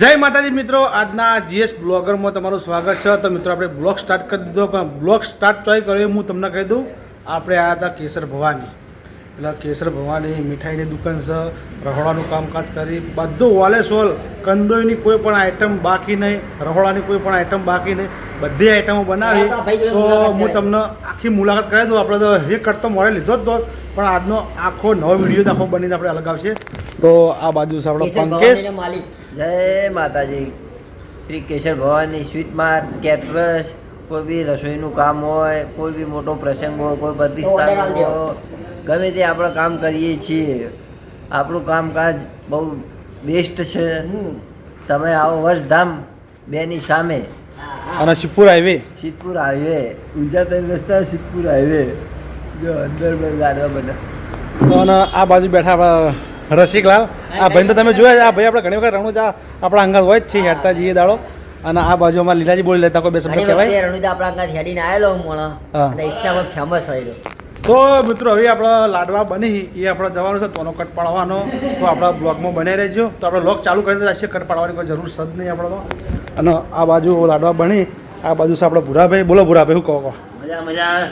જય માતાજી મિત્રો આજના જીએસ બ્લોગરમાં તમારું સ્વાગત છે. તો મિત્રો આપણે બ્લોગ સ્ટાર્ટ કરી દીધો પણ બ્લોગ સ્ટાર્ટ ચોય કર્યો હું તમને કહી દઉં આપણે આવ્યા હતા કેસર ભવાની. એટલે કેસર ભવાની મીઠાઈની દુકાન છે રહોડાનું કામકાજ કરી બધું વાલે સોલ કંદોઈની કોઈ પણ આઈટમ બાકી નહીં રહોડાની કોઈ પણ આઈટમ બાકી નહીં બધી આઈટમો બનાવી. તો હું તમને આખી મુલાકાત કરાવી દઉં. આપણે તો એ કરતો મોડે લીધો જ તો પણ આજનો આખો નવો વીડિયો આખો બનીને આપણે અલગ આવશે. તો આ બાજુ છે આપણો પંકેશ. માલિક. જય માતાજી. Shri Keshar Bhavani sweet mart caterers કોઈ બી રસોઈનું કામ હોય કોઈ બી મોટો પ્રસંગ હોય કોઈ તો પ્રતિષ્ઠા હોય ગમે તે આપણે કામ કરીએ છીએ. આપણું કામકાજ બહુ બેસ્ટ છે. તમે આવો વર્ષધામ બેની સામે. અને સિદ્ધપુર હાઈવે. સિદ્ધપુર હાઈવે. ઊંઝા ત્રણ રસ્તા સિદ્ધપુર હાઈવે. જો અંદર બે ગાડવા બને તો અને આ બાજુ બેઠા રસિકલાલ આ ભાઈ તો તમે જોયા છે, આ ભાઈ આપણે ઘણી વખત રણુજા આપણા અંગલ હોય જ છે હેડતા જઈએ દાડો. અને આ બાજુ અમારે લીલાજી બોલી લેતા કોઈ બે શબ્દ કહેવાય. રણુજા આપણા અંગાત હેડીને આવેલો હું મોણો અને ઇન્સ્ટામાં ફેમસ થયેલો તો. મિત્રો હવે આપણા લાડવા બની એ આપણે જવાનું છે તોનો કટ પાડવાનો. તો આપણા બ્લોગમાં બને રહેજો. તો આપણે બ્લોગ ચાલુ કરી દેતા કટ પાડવાની કોઈ જરૂર સદ નહીં આપણે તો અને આ બાજુ લાડવા બની આ બાજુ છે આપણે ભૂરાભાઈ. બોલો ભૂરાભાઈ શું કહો કહો? મજા મજા આવે.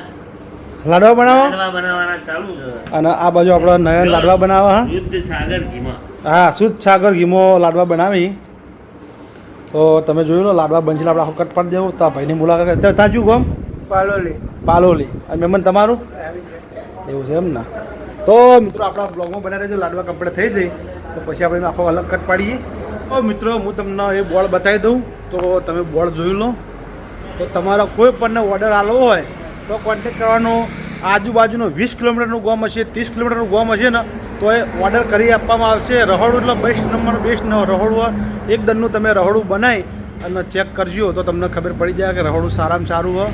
લાડવા બનાવો? બનાવવાના ચાલુ છે. અને આ બાજુ આપણો નયન લાડવા બનાવવા હા? યુદ્ધ સાગર ઘીમાં. હા શુદ્ધ સાગર ઘીમો લાડવા બનાવી. તો તમે જોયું લો લાડવા બનશે આપણે આખો કટ પાડી દેવું. તો ભાઈની મુલાકાત ત્યાં તાજુ ગમ પાલોલી. પાલોલી. અને મેમન તમારું? એવું છે એમ ને. તો મિત્રો આપણા બ્લોગમાં બનાવી રહેજો. લાડવા કપડે થઈ જાય. તો પછી આપણે આખો અલગ કટ પાડીએ. તો મિત્રો હું તમને એ બોર્ડ બતાવી દઉં. તો તમે બોર્ડ જોઈ લો. તો તમારો કોઈ પણને ઓર્ડર આલવો હોય તો કોન્ટેક કરવાનો આજુબાજુનો વીસ કિલોમીટરનું ગોમ હશે, ત્રીસ કિલોમીટરનું ગોમ હશે ને, તો એ ઓર્ડર કરી આપવામાં આવશે. રહોડું એટલે બેસ્ટ નંબર બેસ્ટ રહોડું એકદમનું તમે રહોડું બનાવી અને ચેક કરજો, તો તમને ખબર પડી જાય કે રહોડું સારામાં સારું હોય.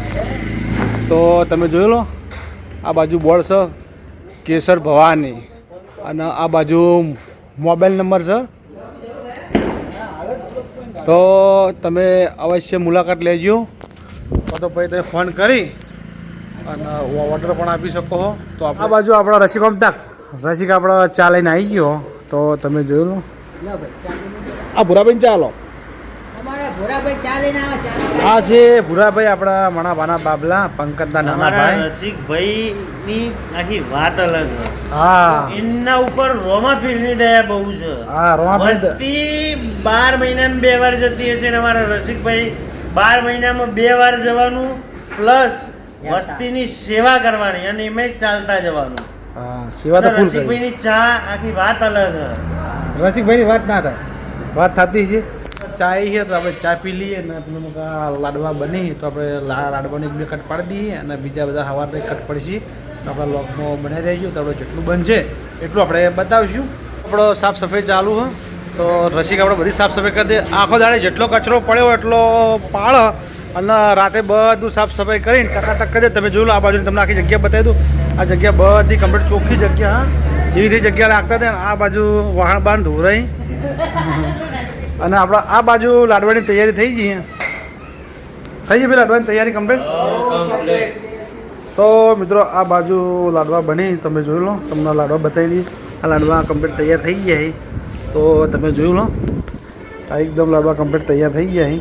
તો તમે જોઈ લો, આ બાજુ બોર્ડ છે, કેસર ભવાની. અને આ બાજુ મોબાઈલ નંબર છે. તો તમે અવશ્ય મુલાકાત લેજો. તો પછી તમે ફોન કરી અને ઓર્ડર પણ આપી શકો છો તો આ બાજુ આપણો રસિક અમતાક રસિક આપણો ચા લઈને આવી ગયો. તો તમે જોયું લો. આ ભૂરાબેન ચાલો ચા લઈને આ છે ભૂરાભાઈ આપણા મણાભાના બાબલા પંકજના નાના ભાઈ રસિકભાઈ ની આખી વાત અલગ હા. એમના ઉપર રોમા પીરની દયા બહુ છે. હા રોમાભાઈ વસ્તી બાર મહિનામાં બે વાર જતી હશે ને અમારા રસિકભાઈ બાર મહિનામાં બે વાર જવાનું પ્લસ વસ્તીની સેવા કરવાની અને એમાં ચાલતા જવાનું. સેવા તો ફૂલ કરી રસિકભાઈની ચા આખી વાત અલગ રસિકભાઈ ની વાત ના થાય. વાત થતી છે. ચા છે તો આપણે ચા પી લઈએ ને તમે લાડવા બની. તો આપણે લાડવાની એક બે કટ પાડી દઈએ અને બીજા બધા હવાને કટ પડશે. તો આપણા લોકમાં બનાવી રહીશું તો આપણે જેટલું બનશે એટલું આપણે બતાવીશું. આપણો સાફ સફાઈ ચાલુ હોય તો રસિક આપણે બધી સાફ સફાઈ કરી દે. આખો દાડે જેટલો કચરો પડ્યો એટલો પાળ અને રાતે બધું સાફ સફાઈ કરીને ટકાટક કરી દે તમે જોયું લો આ બાજુ તમને આખી જગ્યા બતાવી દઉં. આ જગ્યા બધી કમ્પ્લીટ ચોખ્ખી જગ્યા હા. એવી રીતે જગ્યા રાખતા હતા આ બાજુ વાહણ બાણ ધોરાઈ અને આપણા આ બાજુ લાડવાની તૈયારી થઈ ગઈ થઈ ગઈ ભાઈ લાડવાની તૈયારી કમ્પ્લીટ તો મિત્રો આ બાજુ લાડવા બની તમે જોઈ લો તમને લાડવા બતાવી દઈએ. આ લાડવા કમ્પ્લીટ તૈયાર થઈ ગયા છે તો તમે જોયું લો આ એકદમ લાડવા કમ્પ્લીટ તૈયાર થઈ ગયા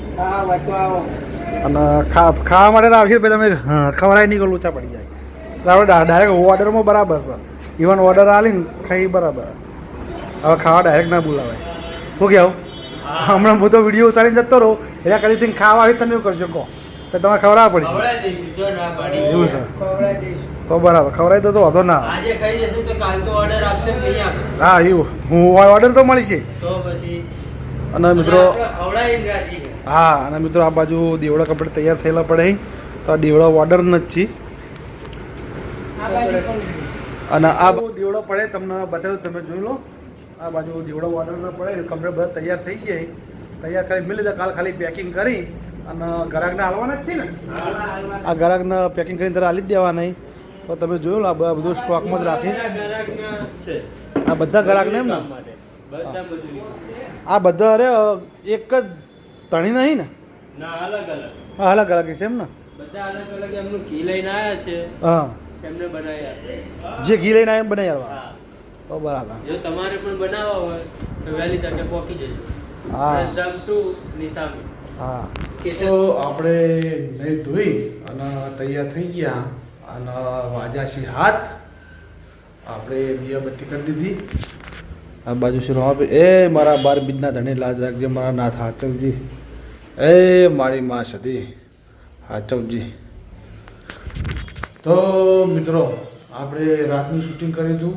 અને ખા ખાવા માટે આવશે પછી તમે હા, ખવડાવી નહીં લોચા પડી જાય. એટલે આપણે ડાયરેક્ટ ઓર્ડરમાં બરાબર છે. ઇવન ઓર્ડર આલીને ખાઈ બરાબર. હવે ખાવા ડાયરેક્ટ ના બોલાવાય. શું કહેવું હમણાં હું તો વીડિયો ઉતારીને જતો રહું. એના કરી તમે ખાવા આવી તમે એવું કરજો કહો. તો તમારે ખવડાવવા પડશે. એવું છે. તો બરાબર ખવડાવી દો તો વાંધો ના હા એવું. હું ઓર્ડર તો મળી છે. અને મિત્રો કરે. હા અને મિત્રો આ બાજુ દીવડા કપડે તૈયાર થયેલા પડે તો આ દેવડા ઓર્ડર જ છે. અને આ દીવડો પડે તમને બતાવ્યું તમે જોઈ લો. આ બાજુ દીવડો ઓર્ડર ન પડે કમ્પ્લીટ બધા તૈયાર થઈ જાય તૈયાર કરી મિલી કાલ ખાલી પેકિંગ કરી અને ગ્રાહકને હાલવાના જ છે ને? આ ગ્રાહકને પેકિંગ કરીને તારે આલી જ દેવાના તો તમે જોયું લો આ બધા બધું સ્ટોકમાં જ રાખી. આ બધા ગ્રાહકને એમ ને? આ બધા અરે એક જ તણી નહીં ને? ના અલગ અલગ. હા અલગ અલગ છે એમ ને? બધા અલગ અલગ એમનું ઘી લઈને આવ્યા છે. હા. એમને બનાવી આપે જે ઘી લઈને આવ્યા બનાવી આવવા હા. તો બરાબર. જો તમારે પણ બનાવવા હોય તો વહેલી તકે પહોંચી જજો. હા. Result ટુ નિશાબી. હા. તો આપણે નહીં ધોઈ અને તૈયાર થઈ ગયા. અને વાજાશી છે હાથ આપણે દિયાબત્તી કરી દીધી. આ બાજુ છે આપી. એ મારા બાર બીજના ધણી, લાજ રાખજે મારા નાથ હાચવજી. એ મારી માં સતી, હાચવજી. તો મિત્રો, આપણે રાતનું શૂટિંગ કર્યું હતું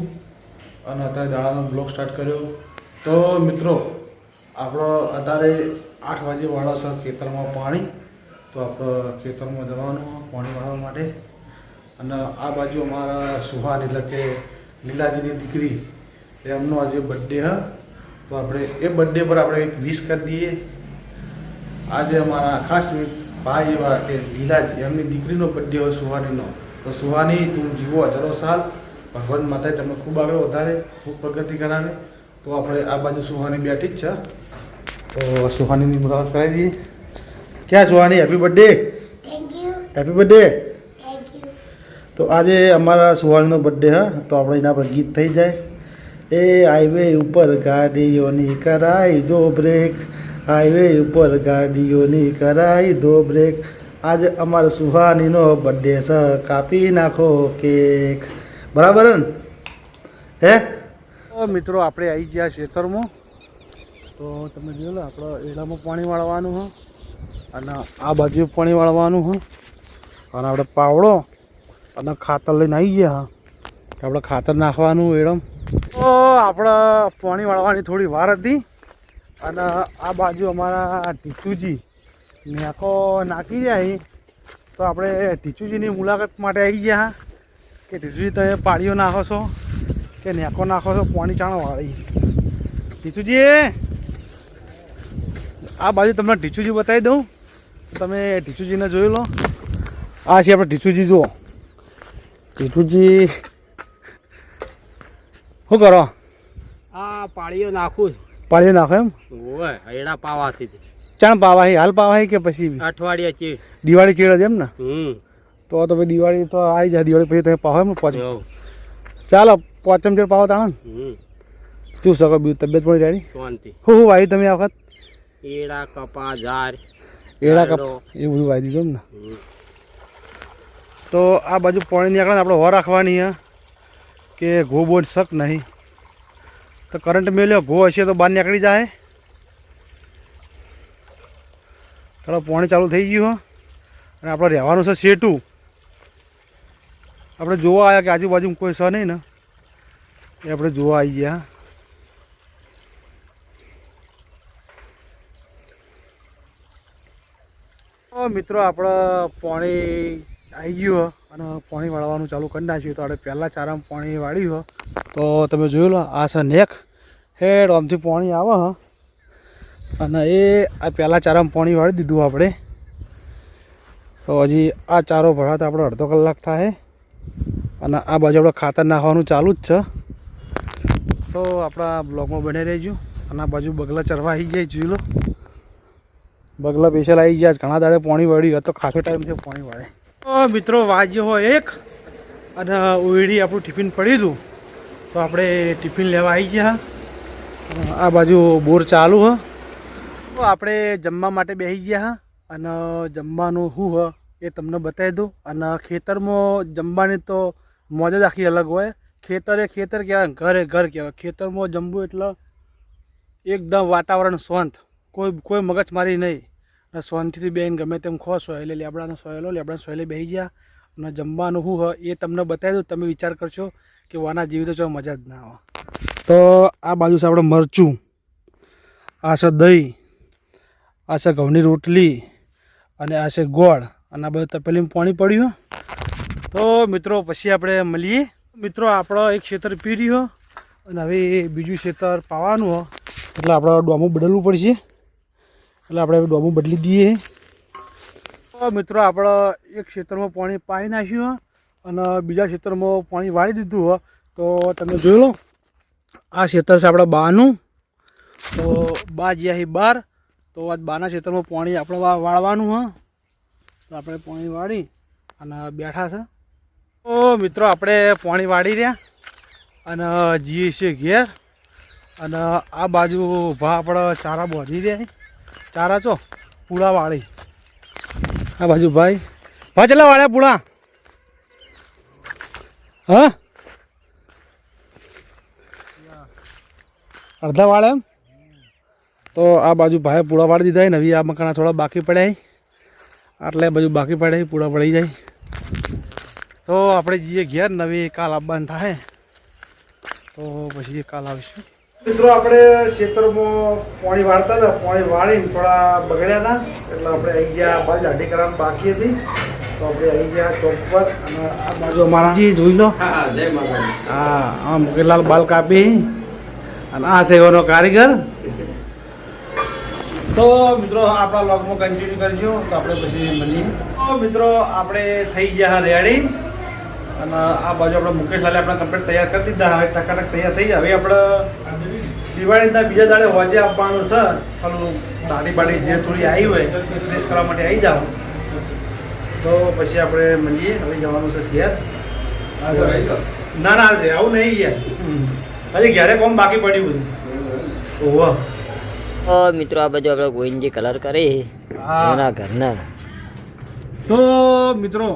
અને અત્યારે દાડાનો બ્લોગ સ્ટાર્ટ કર્યો. તો મિત્રો, આપણો અત્યારે આઠ વાગે વાળો છે ખેતરમાં પાણી, તો આપણે ખેતરમાં જવાનું, પાણી વાળવા માટે. અને આ બાજુ અમારા સુહાન એટલે કે લીલાજીની દીકરી એમનો આજે બર્થડે હ. તો આપણે એ બર્થડે પર આપણે એક વિશ કરી દઈએ. આજે અમારા ખાસ ભાઈ એવા કે લીલાજી એમની દીકરીનો બર્થડે હોય સુહાનીનો. તો સુહાની તું જીવો હજારો સાલ. ભગવાન માતાએ તમને ખૂબ આગળ વધારે ખૂબ પ્રગતિ કરાવે. તો આપણે આ બાજુ સુહાની બેઠી જ છે તો સુહાનીની મુલાકાત કરાવી દઈએ. ક્યાં Suhani? Happy birthday happy birthday તો આજે અમારા સુહાનીનો બર્થડે હા. તો આપણે એના પર ગીત થઈ જાય. એ હાઈવે ઉપર ગાડીઓની કરાઈ દો બ્રેક. હાઈવે ઉપર ગાડીઓની કરાઈ દો બ્રેક. આજે અમારો સુહાનીનો બર્થડે છે. કાપી નાખો કેક. બરાબર ને? હે? મિત્રો, આપણે આવી ગયા ખેતરમાં તો તમે જોયું ને આપણે એડામાં પાણી વાળવાનું હો. અને આ બાજુ પાણી વાળવાનું હો. અને આપણે પાવડો અને ખાતર લઈને આવી ગયા હા. આપણે ખાતર નાખવાનું, એડમ. તો આપણે પાણી વાળવાની થોડી વાર હતી. અને આ બાજુ અમારા ટીચુજી મેકો નાખી જાય તો આપણે ટીચુજીની મુલાકાત માટે આવી ગયા કે ટીચુજી, તમે પાળીઓ નાખો છો કે નેકો નાખો છો? પાણી ચાણો વાળી. ટીચુજી, આ બાજુ તમને ટીચુજી બતાવી દઉં. તમે ટીચુજીને જોઈ લો. આ છે આપણે ટીચુજી, જુઓ. ટીચુજી શું કરો? આ પાળીઓ નાખું પાળીઓ નાખો એમ? ઓય એડા પાવાથી ચાણ પાવાહી હાલ પાવાહી કે પછી અઠવાડિયા ચીડ. દિવાળી ચીડ જેમ એમ ને? હમ. તો તો ભાઈ દિવાળી તો આવી જાય દિવાળી પછી તમે પાવો એમ પાંચ ચાલો પોચમ ચેડ પાવો તાણ. શું શકો બીજું તબિયત પણ રેડી? શાંતિ. હું હું વાવી તમે આ વખત? એડા કપા ઝાર એડા કપ એ બધું વાવી દીધું એમ ને? તો આ બાજુ પાણી નીકળે આપણે હો રાખવાની હે. કે ઘો બોલ શક નહીં. તો કરંટ મેલ્યો ઘો હશે તો બહાર નીકળી જાય. થોડો પાણી ચાલુ થઈ ગયું હો. અને આપણે રહેવાનું છે સેટું. આપણે જોવા આવ્યા કે આજુબાજુ કોઈ છે નહીં ને. એ આપણે જોવા આવી ગયા. મિત્રો, આપણે પાણી આવી ગયું અને પાણી વાળવાનું ચાલુ કરી નાખ્યું. તો આપણે પહેલાં ચારામાં પાણી વાળ્યું તો તમે જોયું લો, આ છે નેક. હેડ આમથી પાણી આવે હ. અને એ આ પહેલાં ચારામાં પાણી વાળી દીધું આપણે. તો હજી આ ચારો ભરાતા આપણે અડધો કલાક થાય. અને આ બાજુ આપણે ખાતર નાખવાનું ચાલુ જ છે. તો આપણા બ્લોગમાં બની રહેજો. અને આ બાજુ બગલા ચરવા આવી જાય જોઈ લો. બગલા સ્પેશિયલ આવી ગયા ઘણા દાડે પાણી વાળ્યું. તો ખાસો ટાઈમ છે પાણી વાળે. મિત્રો વાજ્યો હોય એક અને ઉડી આપણું ટિફિન પડ્યું હતું તો આપણે ટિફિન લેવા આવી ગયા. આ બાજુ બોર ચાલુ હ. તો આપણે જમવા માટે બેસી ગયા હા. અને જમવાનું શું હ એ તમને બતાવી દઉં. અને ખેતરમાં જમવાની તો મોજ જ આખી અલગ હોય. ખેતર એ ખેતર કહેવાય ઘર એ ઘર કહેવાય. ખેતરમાં જમવું એટલે એકદમ વાતાવરણ શાંત. કોઈ કોઈ મગજમારી નહીં. અને શાંતિથી બેન ગમે તેમ ખો, સોયલે લેબડાનો સોયલો, લેબડાનો સોયલે બેસી ગયા અને જમવાનું શું હોય એ તમને બતાવી દઉં, તમે વિચાર કરશો કે વાના જીવી તો જો મજા જ ના આવે. તો આ બાજુ છે આપણે મરચું, આ છે દહીં, આ છે ઘઉંની રોટલી અને આ છે ગોળ અને આ બધું તપેલીમાં પાણી પડ્યું તો મિત્રો, પછી આપણે મળીએ. મિત્રો, આપણો એક ક્ષેત્ર પી રહ્યો અને હવે બીજું ક્ષેત્ર પાવાનું હો. એટલે આપણે ડોમું બદલવું પડશે. એટલે આપણે ડોબું બદલી દઈએ. મિત્રો, આપણે એક ક્ષેત્રમાં પાણી પાઈ નાખ્યું, અને બીજા ક્ષેત્રમાં પાણી વાળી દીધું, હો. તો તમે જોઈ લો, આ ક્ષેત્ર છે આપણા બાનું. તો બા જ્યાં બાર, તો આજ બાના ક્ષેત્રમાં પાણી આપણે વાળવાનું, હ. તો આપણે પાણી વાળી, અને બેઠા છે. તો મિત્રો, આપણે પાણી વાળી રહ્યા, અને જઈએ છીએ ઘેર, અને આ બાજુ ભા આપણે ચારા બાંધી દે ચારા છો? પૂળા વાળી આ બાજુ ભાઈ. ભાઈ ચલા વાળ્યા પૂળા. હા? અડધા વાળે એમ? તો આ બાજુ ભાઈ પૂળા વાળી દીધા ને હવે આ મકાના થોડા બાકી પડ્યા આટલે બાજુ બાકી પડ્યા પૂળા પડી જાય. તો આપણે જઈએ ઘેર. નવી કાલ આવવાનું થાય. તો પછી કાલ આવીશું. મિત્રો આપણે ખેતરમાં પાણી વાળતા હતા. પાણી વાળીને થોડા બગડ્યા હતા. એટલે આપણે આવી ગયા બાજુ દાઢી કરવાની બાકી હતી. તો આપણે આવી ગયા ચોક પર અને આ બાજુ અમારા જી જોઈ લો. હા હા હા મુકેલાલ બાલ કાપી. અને આ સેવાનો કારીગર. તો મિત્રો આપણા લોગમાં કન્ટિન્યુ કરજો તો આપણે પછી મળીએ. તો મિત્રો આપણે થઈ ગયા રેડી અને આ બાજુ આપણે મુકેશ લાલે આપણે કમ્પ્લીટ તૈયાર કરી દીધા. હવે ટકાટક તૈયાર થઈ જાય હવે આપણે દિવાળીના બીજા દાડે હોજે આપવાનું છે. થોડું દાઢી બાડી જે થોડી આવી હોય એ પ્રેસ કરવા માટે આવી જાઓ તો પછી આપણે મળીએ હવે જવાનું છે ઘેર. ના ના આવું નહીં યાર. હજી ઘેરે કોમ બાકી પડ્યું બધું. ઓહો. મિત્રો આ બાજુ આપણે ગોવિંદજી કલર કરી. હા. એના ઘરના. તો મિત્રો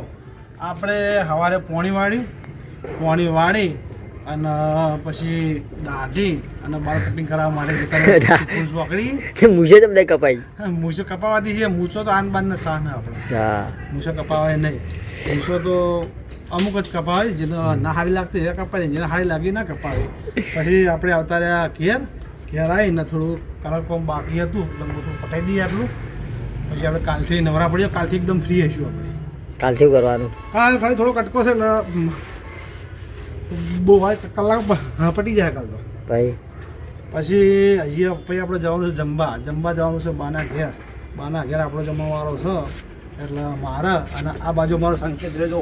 આપણે સવારે પોણી વાળ્યું પોણી વાળી અને પછી દાઢી અને બાળ કટિંગ કરાવવા માટે જતા પકડી કે મૂછો તમને કપાઈ? મૂછો કપાવાથી છે મૂછો તો આન બાન સાહ ને આપણે મૂછો કપાવાય નહીં. મૂછો તો અમુક જ કપાવે જેને ના સારી લાગતી એ કપાય જેને સારી લાગી ના કપાવે. પછી આપણે આવતા રહ્યા ઘેર ઘેર આવીને થોડું કલર કોમ બાકી હતું એટલે બધું પટાઈ દઈએ આટલું. પછી આપણે કાલથી નવરા પડ્યો કાલથી એકદમ ફ્રી હશું આપણે. કાલથી કરવાનું? હા ખાલી થોડો કટકો છે બહુ હોય કલાક પટી જાય કાલ તો. ભાઈ. પછી હજી પછી આપણે જવાનું છે જમવા જમવા જવાનું છે બાના ઘેર. બાના ઘેર આપણો જમવાવાળો છે. એટલે મારા અને આ બાજુ મારો સંકેત રહેજો.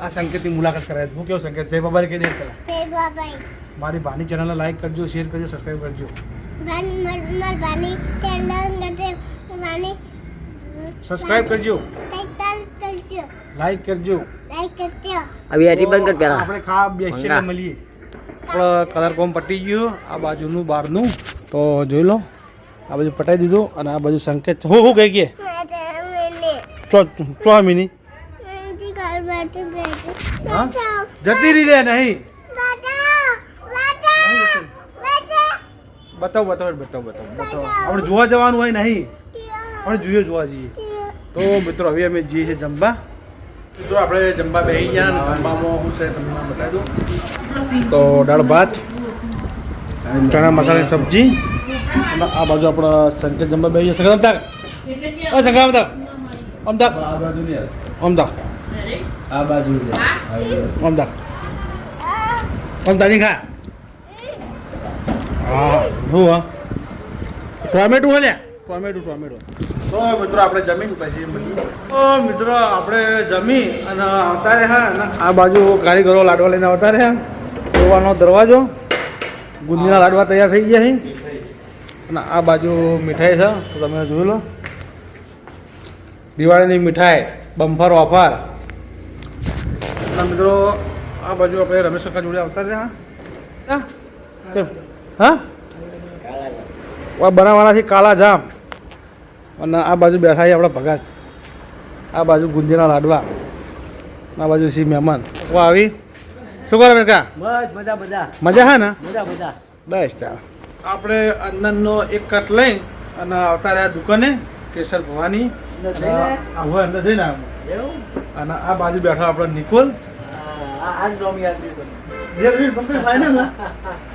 આ સંકેતની મુલાકાત કરાય. હું કેવો સંકેત? જય બાબા કહી દે પેલા મારી ભાની ચેનલને લાઈક કરજો શેર કરજો સબસ્ક્રાઈબ કરજો. સબસ્ક્રાઈબ કરજો. કરજો. લાઈક કરજો. લાઈક કરજો. હવે આ રિબન કર પહેલા આપણે ખા બેસીને મળીએ. કલર કોમ પટી ગયો. આ બાજુનું બહારનું. તો જોઈ લો. આ બાજુ પટાઈ દીધું અને આ બાજુ સંકેત. હું હું કહી કે ચો મિની. જતી રહી જાય નહીં. બતાવ. બતાવ. બતાવ. બતાવ બતાવ આપણે જોવા જવાનું હોય નહીં. પણ જોઈએ જોવા જઈએ. તો મિત્રો હવે અમે જઈએ છીએ જમવા મિત્રો આપણે જમવા બેસી ગયા અને જમવામાં હું છે તમને બતાવી દઉં. તો દાળ ભાત ચણા મસાલાની સબ્જી અને આ બાજુ આપણા સંકેત જમવા બેસી ગયા. સંકેત અમદાવાદ. અમદાવાદ. અમદાવાદ. આ બાજુ અમદાક અમદાની ખા. હા શું હા? ટોમેટું હે ટોમેટું ટોમેટું. તો મિત્રો આપણે જમીન પછી તો મિત્રો આપણે જમી અને આવતા રહ્યા આ બાજુ કારીગરો લાડવા લઈને આવતા રહ્યા ગોવાનો દરવાજો. ગુંદીના લાડવા તૈયાર થઈ ગયા છે. અને આ બાજુ મીઠાઈ છે તો તમે જોઈ લો. દિવાળીની મીઠાઈ બમ્ફર ઓફર. મિત્રો આ બાજુ આપણે રમેશ કાકા જોડે આવતા રહ્યા હા? બનાવવાના છે કાળા જામ. અને આ બાજુ બેઠા છે આપણા ભગત. આ બાજુ ગુંદીના લાડવા. આ બાજુ સી મહેમાન. ઓ આવી. શું કરે બેટા બસ બધા મજા. હે ને? બધા બધા બસ ચાલ આપણે અંદરનો એક કટ લઈ અને આવતા રહ્યા દુકાને કેસર ભવાની અને હવે અંદર જઈને આવ્યો અને આ બાજુ બેઠા આપણે નિકોલ. આ નોમ યાદ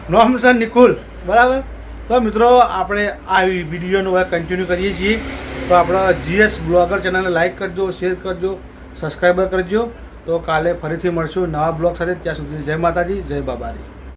નોમ છે નિકુલ. બરાબર? તો મિત્રો, આપણે આ વિડીયોનું હવે કન્ટિન્યુ કરીએ છીએ. તો આપણા જીએસ બ્લોગર ચેનલને લાઈક કરજો શેર કરજો સબસ્ક્રાઈબર કરજો. તો કાલે ફરીથી મળશું નવા બ્લોગ સાથે. ત્યાં સુધી જય માતાજી, જય બાબારી